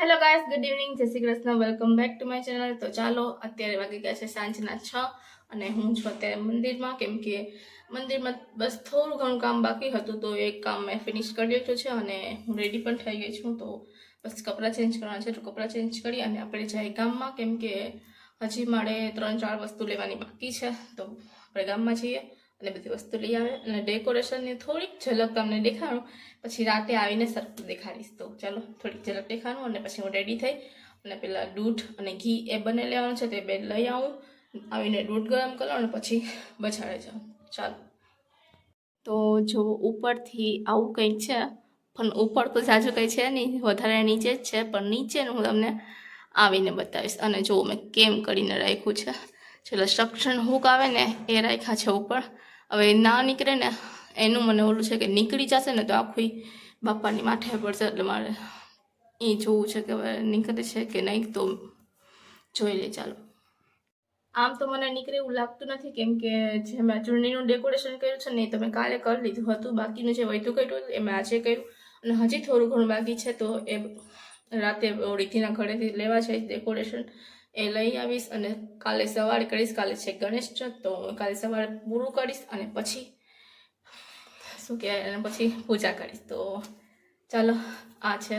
Hello guys good evening જય Shri Krishna welcome back to my channel તો ચાલો, અત્યારે વાગી ગયા છે સાંજના છ અને હું છું અત્યારે મંદિરમાં, કેમ કે મંદિરમાં બસ થોડું ઘણું કામ બાકી હતું, તો એક કામ મેં ફિનિશ કરી લીધું છે અને હું રેડી પણ થઈ ગઈ છું. તો બસ કપડાં ચેન્જ કરવાના છે, તો કપડાં ચેન્જ કરી અને આપણે જાય ગામમાં, કેમ કે હજી મારે ત્રણ ચાર વસ્તુ લેવાની બાકી છે. તો આપણે ગામમાં જઈએ. અને બધી વસ્તુ લઈ આવે અને ડેકોરેશનની થોડીક ઝલક તમને દેખાડું. પછી રાતે આવીને સરખું દેખાડીશ તો ચાલો થોડીક ઝલક દેખાડું અને પછી હું રેડી થઈ અને પેલા દૂધ અને ઘી એ બંને લેવાનું છે તે બે લઈ આવું. આવીને દૂધ ગરમ કરો અને પછી બજારે જાઉં ચાલો. તો જો ઉપરથી આવું કંઈક છે, પણ ઉપર તો જાજુ કંઈ છે નહીં, વધારે નીચે જ છે, પણ નીચેનું હું તમને આવીને બતાવીશ. અને જો મેં કેમ કરીને રાખ્યું છે, છેલ્લે સ્ટ્રક્ચર હુક આવે ને એ રાખ્યા છે ઉપર. હવે ના નીકળે ને, એનું મને ઓલું છે કે નીકળી જશે ને તો આખી બાપાની માથે પડશે. એટલે મારે એ જોવું છે કે હવે નીકળે છે કે નહીં તો જોઈ લે ચાલો. આમ તો મને નીકળે એવું લાગતું નથી, કેમ કે જે મેં ચૂંટણીનું ડેકોરેશન કર્યું છે ને, એ તમે કાલે કરી લીધું હતું. બાકીનું જે વૈધું કર્યું એ મેં આજે કર્યું. અને હજી થોડું ઘણું બાકી છે, તો એ રાતે ઓળીથીના ઘરેથી લેવા છે ડેકોરેશન એ લઈ આવીશ અને કાલે સવારે કરીશ, કાલે છે ગણેશ તો હું કાલે સવારે પૂરું કરીશ અને પછી શું કહેવાય, અને પછી પૂજા કરીશ. તો ચાલો, આ છે.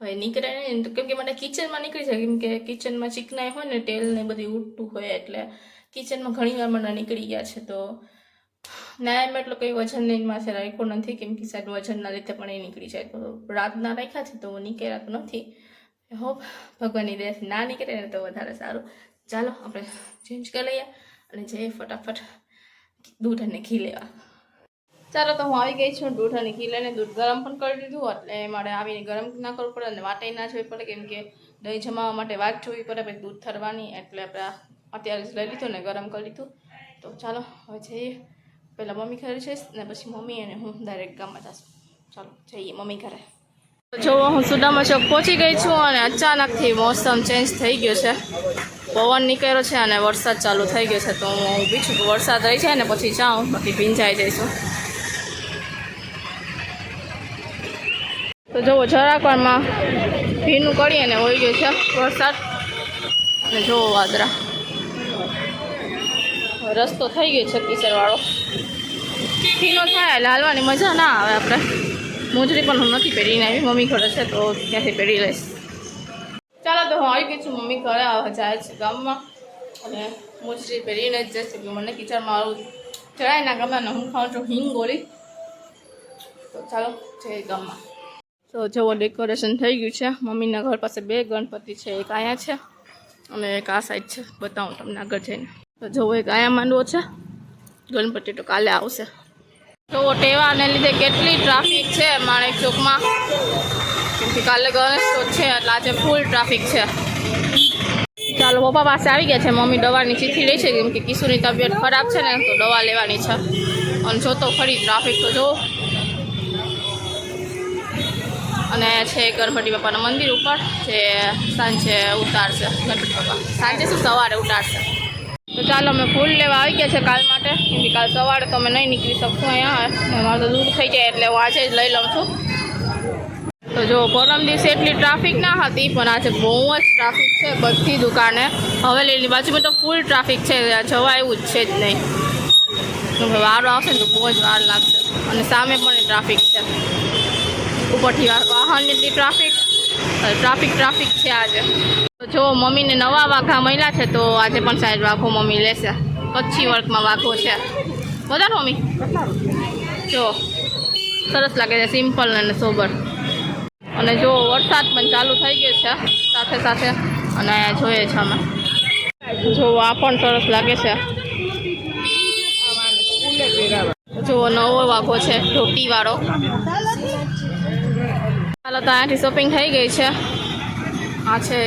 હવે નીકળે નહીં તો કેમ કે મને કિચનમાં નીકળી જાય, કેમ કે કિચનમાં ચીકનાઈ હોય ને, તેલ ને બધી ઉડતું હોય, એટલે કિચનમાં ઘણી વાર મને નીકળી ગયા છે. તો ના, એમ એટલો કંઈ વજન નહીં માથે રાખ્યો નથી, કેમ કે સાહેબ, વજનના લીધે પણ એ નીકળી જાય. તો રાતના રાખ્યા છે, તો નીકળ્યા તો નથી. હોપ ભગવાનની દયાથી ના નીકળે ને તો વધારે સારું. ચાલો, આપણે ચેન્જ કરી લઈએ અને જઈએ ફટાફટ દૂધ અને ઘી લેવા. ચાલો, તો હું આવી ગઈ છું. દૂધ અને ઘી લઈને દૂધ ગરમ પણ કરી દીધું. એટલે મારે આવીને ગરમ ના કરવું પડે અને વાટે ના જોવી પડે, કેમ કે દહીં જમાવવા માટે વાટ જોવી પડે, પછી દૂધ થરવાની. એટલે આપણે અત્યારે જ લઈ લીધું ને ગરમ કરી લીધું. તો ચાલો, હવે જઈએ. પહેલાં મમ્મી ઘરે જઈશ ને પછી મમ્મી અને હું ડાયરેક્ટ ગામમાં જઈશું ચાલો, જઈએ મમ્મી ઘરે. જો હું સુદામા ચોક પહોંચી ગઈ છું અને અચાનકથી મોસમ ચેન્જ થઈ ગયો છે. પવન નીકળ્યો છે અને વરસાદ ચાલુ થઈ ગયો છે. તો હું ઊભી છું વરસાદ રહી જાય ને પછી જાઉં. બાકી ભીંજાઈ જઈશું તો જુઓ જરાક વારમાં ભીનું કરીએ અને હોઈ ગયું છે વરસાદ. અને જોવો વાદરા રસ્તો થઈ ગયો છે કિશોરવાળો ભીનો થાય એટલે હાલવાની મજા ના આવે આપણે. મોજરી પણ હું નથી પહેરીને આવી, મમ્મી ઘરે છે તો ત્યાંથી પહેરી લઈશ. ચાલો તો હું આવી ગઈ છું મમ્મી ઘરે જાય છે ગામમાં. અને મોજરી પહેરીને જ જશે કે મને કિચનમાં આવું જરાય ના ગમે ને હું ખાઉં છું હિંગ ગોળી. તો ચાલો જઈએ ગામમાં. તો જુઓ, ડેકોરેશન થઈ ગયું છે. મમ્મીના ઘર પાસે બે ગણપતિ છે, એક અહીંયા છે અને એક આ સાઈડ છે. બતાવું તમને આગળ જઈને. તો જવો એક અહીંયા માંડવો છે. ગણપતિ તો કાલે આવશે. તો ટેવાને લીધે કેટલી ટ્રાફિક છે માણેક ચોકમાં. કેમ કાલે ગણેશ તો છે, એટલે આજે ફૂલ ટ્રાફિક છે. ચાલો, પપ્પા પાસે આવી ગયા છે. મમ્મી દવાની ચીઠી લે છે, કેમ કે કિશુની તબિયત ખરાબ છે ને, તો દવા લેવાની છે. અને જોતો ફરી ટ્રાફિક તો જો. અને છે ગણપતિ બાપાના મંદિર ઉપર, જે સાંજે ઉતારશે. ગણપતિ બાપા, સાંજે શું સવારે ઉતારશે? તો ચાલો અમે ફૂલ લેવા આવી ગયા છે કાલ માટે. કેમ કે કાલ સવારે તો અમે નહીં નીકળી શકશું અહીંયા. અમારે તો દૂર થઈ જાય એટલે હું આજે જ લઈ લઉં છું. તો જો, પરમ દિવસે એટલી ટ્રાફિક ના હતી, પણ આજે બહુ જ ટ્રાફિક છે બધી દુકાને. હવેલીની બાજુમાં તો ફૂલ ટ્રાફિક છે જવા એવું જ છે જ નહીં. વારો આવશે ને તો બહુ જ વાર લાગશે. અને સામે પણ ટ્રાફિક છે. ઉપરથી વાર વાહનની એટલી ટ્રાફિક ટ્રાફિક ટ્રાફિક છે આજે. જો મમ્મીને નવા વાઘા મળ્યા છે, તો આજે પણ સાઈડ વાઘો મમ્મી લેશે. કચ્છી વર્કમાં વાઘો છે. બધા મમ્મી? જો, સરસ લાગે છે સિમ્પલ અને સોબર અને જો વરસાદ પણ ચાલુ થઈ ગયો છે, સાથે સાથે. અને જોઈએ છે અમે જો આ પણ સરસ લાગે છે. જો નવો વાઘો છે ધોતી વાળો ચાલો તો અહીંયાથી શોપિંગ થઈ ગઈ છે. આ છે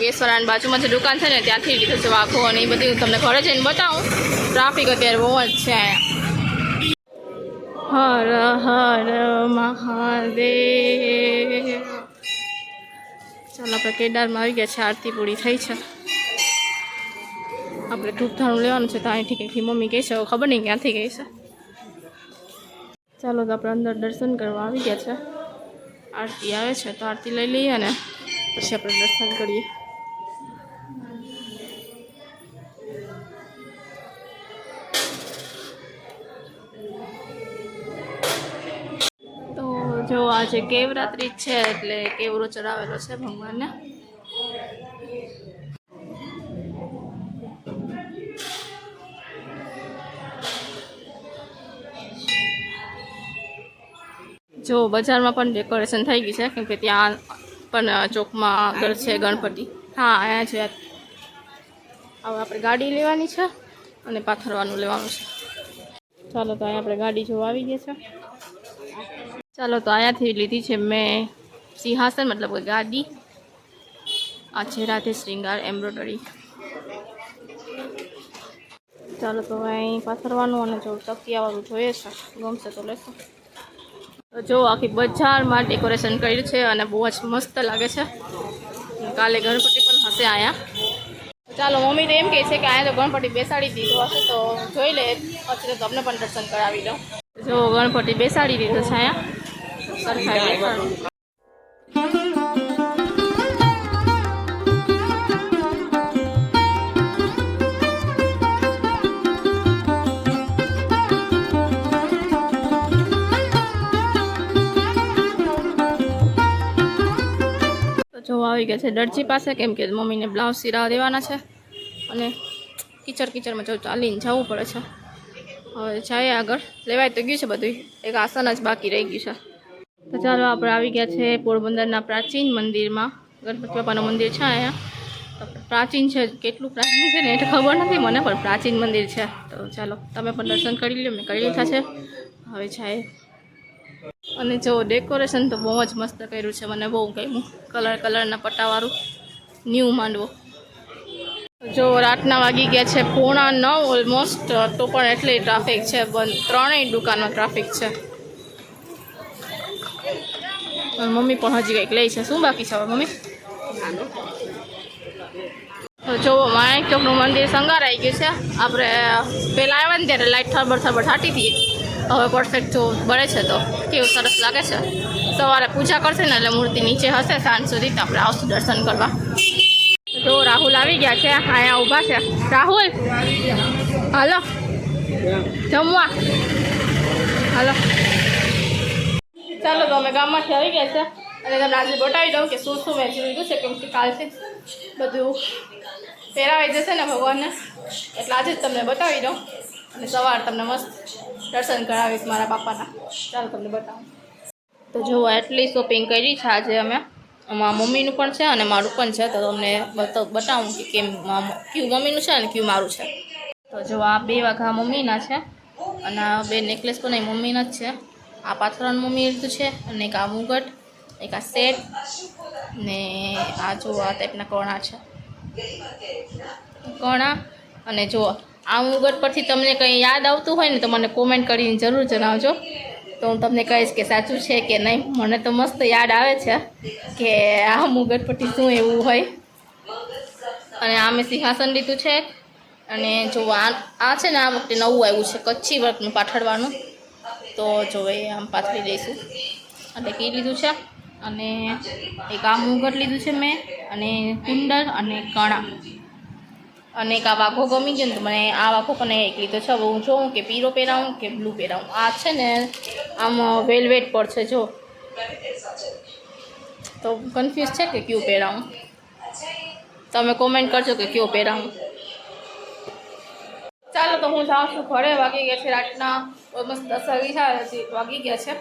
ગેસવાળાની બાજુમાં જે દુકાન છે ને, ત્યાંથી લીધું છે વાઘો અને એ બધી તમને ઘરે જઈને બતાવું. ટ્રાફિક અત્યારે બહુ જ છે. હર હર, મહાદેવ. ચાલો, આપણે કેદારમાં આવી ગયા છે. આરતી પૂરી થઈ છે. આપણે ધૂપધાણું લેવાનું છે તો અહીંથી કંઈકથી મમ્મી કહે છે ખબર નહીં ક્યાંથી કહે છે. ચાલો તો આપણે અંદર દર્શન કરવા આવી ગયા છે. આરતી આવે છે, તો આરતી લઈ લઈએ ને પછી આપણે દર્શન કરીએ. તો જો આજે કેવરાત્રિ છે, એટલે કેવરો ચડાવેલો છે ભગવાનને. જો બજારમાં પણ ડેકોરેશન થઈ ગઈ છે કેમ કે ત્યાં પણ ચોકમાં આગળ છે ગણપતિ. હા અહીંયા છે. હવે આપણે ગાડી લેવાની છે અને પાથરવાનું લેવાનું છે. ચાલો તો અહીંયા આપણે ગાડી જોવા આવી ગઈ છે. ચાલો તો અહીંયાથી લીધી છે મેં સિંહાસન મતલબ કે ગાડી. આ છે રાધે શ્રીંગાર એમ્બ્રોડરી ચાલો તો અહીં પાથરવાનું અને જો તકિયાવાળું જોઈએ છે. ગમશે તો લેશો. તો જો આખી બજારમાં ડેકોરેશન કર્યું છે અને બહુ જ મસ્ત લાગે છે. કાલે ગણપતિ પણ હશે અહીંયા. ચાલો મમ્મી તો એમ કહે છે કે અહીંયા તો ગણપતિ બેસાડી દીધો હશે તો જોઈ લે. પછી તો તમને પણ દર્શન કરાવી દઉં જો ગણપતિ બેસાડી દીધો છે અહીંયા. સરખાઈ આવી ગયા છે. દરજી પાસે કેમ કે મમ્મીને બ્લાઉઝ સીરા દેવાના છે અને કિચડ કિચડમાં જવું ચાલીને જવું પડે છે. હવે જાય આગળ. લેવાય તો ગયું છે બધું એક આસન જ બાકી રહી ગયું છે. તો ચાલો આપણે આવી ગયા છે પોરબંદરના પ્રાચીન મંદિરમાં. ગણપતિ બાપાનું મંદિર છે અહીંયા. પ્રાચીન છે, કેટલું પ્રાચીન છે ને એટલે ખબર નથી મને, પણ પ્રાચીન મંદિર છે. તો ચાલો, તમે પણ દર્શન કરી લો મેં કરી લીધા છે. હવે જાય અને જો ડેકોરેશન તો બહુ જ મસ્ત કર્યું છે, મને બહુ ગમ્યું. કલર કલરના પટ્ટાવાળું ન્યૂ માંડવો. જો રાતના વાગી ગયા છે પોણા નવ ઓલમોસ્ટ તો પણ એટલી ટ્રાફિક છે બંધ ત્રણેય દુકાનમાં ટ્રાફિક છે. મમ્મી પણ હજી કંઈક લે છે. શું બાકી છે હવે, મમ્મી? જો માણેક ચોકનું મંદિર સંગારાઈ ગયું છે. આપણે પહેલાં આવ્યા ને ત્યારે લાઇટ થરબર થરબડ હાટી હતી. હવે પરફેક્ટ જો બળે છે તો. કેવું સરસ લાગે છે? સવારે પૂજા કરશે ને એટલે મૂર્તિ નીચે હશે, સાંજ સુધી તો આપણે આવશું દર્શન કરવા. જો રાહુલ આવી ગયા છે, અહીંયા ઊભા છે. રાહુલ, હાલો. જમવા. હાલો. ચાલો તો અમે ગામમાંથી આવી ગયા છે. અને તમને આજે બતાવી દઉં કે શું શું મેં લીધું છે, કેમ કે કાલથી બધું પહેરાવાઈ જશે ને ભગવાનને. એટલે આજે જ તમને બતાવી દઉં. અને સવાર તમને મસ્ત દર્શન કરાવીશ મારા બાપાના ચાલો તમને બતાવું. તો જુઓ એટલી શોપિંગ કરી છે આજે અમે. આમાં મમ્મીનું પણ છે અને મારું પણ છે. તો તમને બતા, બતાવું કે કેમ કયું મમ્મીનું છે અને કયું મારું છે. તો જો, આ બે વાઘા મમ્મીના છે અને આ બે નેકલેસ પણ એ મમ્મીના જ છે. આ પાથરણ મમ્મી લીધું છે અને એક આ મુગટ, એક આ સેટ ને આ જો, આ ટાઈપના કણા છે. કણા અને જો આ મુગટ પરથી તમને કંઈ યાદ આવતું હોય ને તો મને કોમેન્ટ કરીને જરૂર જણાવજો. તો હું તમને કહીશ કે સાચું છે કે નહીં. મને તો મસ્ત યાદ આવે છે કે આ મુગટ પરથી શું એવું હોય. અને આ મેં સિંહાસન લીધું છે. અને જો આ આ છે ને આ વખતે નવું આવ્યું છે કચ્છી વર્કનું પાથરવાનું તો જો એ આમ પાથરી દઈશું. એટલે કી લીધું છે. અને એક આ મુગટ લીધું છે મેં. અને કુંડલ અને કણા. અને એક આ વાઘો ગમી ગયો ને મને આ વાઘો પણ એક લીધો છે. હવે હું જોઉં કે પીરો પહેરાવું કે બ્લુ પહેરાવું. આ છે ને આમ વેલવેટ પર છે, જો. તો કન્ફ્યુઝ છે કે કયું પહેરાવું? તમે કોમેન્ટ કરજો કે કયો પહેરાવું. ચાલો તો હું જાઉં છું ઘરે. વાગી ગયા છે રાતના, મસ્ત દસ વાગી વાગી ગયા છે.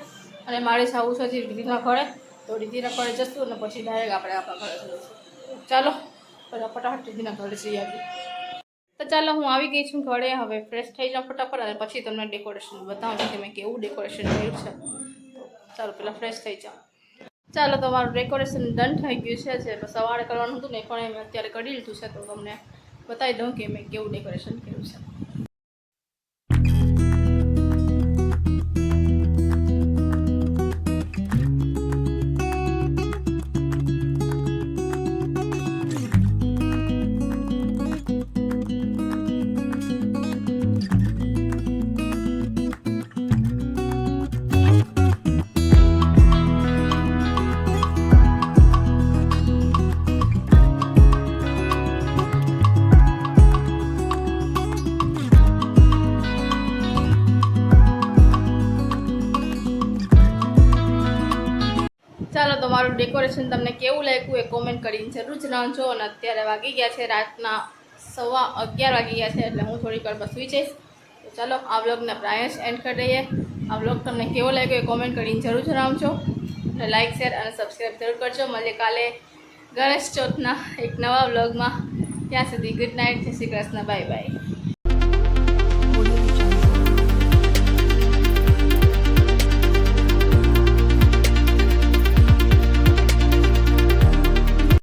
અને મારે જવું છે હજી દીદીના ઘરે. તો દીદીના ઘરે જશું અને પછી ડાયરેક્ટ આપણે આપણા ઘરે જઈશું. ચાલો, ફટાફટ દીદીના ઘરે જઈ આવીએ તો ચાલો હું આવી ગઈ છું ઘરે, હવે ફ્રેશ થઈ જાઉં ફટાફટ અને પછી તમને ડેકોરેશન બતાવું કે મેં કેવું ડેકોરેશન કર્યું છે. ચાલો પહેલાં ફ્રેશ થઈ જાઉં. ચાલો તો મારું ડેકોરેશન ડન થઈ ગયું છે. સવારે કરવાનું હતું ને પણ મેં અત્યારે કરી લીધું છે, તો તમને બતાવી દઉં કે મેં કેવું ડેકોરેશન કર્યું છે. ડેકોરેશન તમને કેવું લાગ્યું એ કોમેન્ટ કરીને જરૂર જણાવજો. અને અત્યારે વાગી ગયા છે રાતના સવા અગિયાર વાગી ગયા છે એટલે હું થોડીક વાર બસવી જઈશ. તો ચાલો, આ બ્લોગને પ્રાયશ એન્ડ કરી દઈએ. આ બ્લોગ તમને કેવો લાગ્યો એ કોમેન્ટ કરીને જરૂર જણાવજો. અને લાઇક શેર અને સબસ્ક્રાઈબ જરૂર કરજો. મળીએ કાલે ગણેશ ચોથના એક નવા બ્લોગમાં ત્યાં સુધી ગુડ નાઇટ જય શ્રી કૃષ્ણ. Bye bye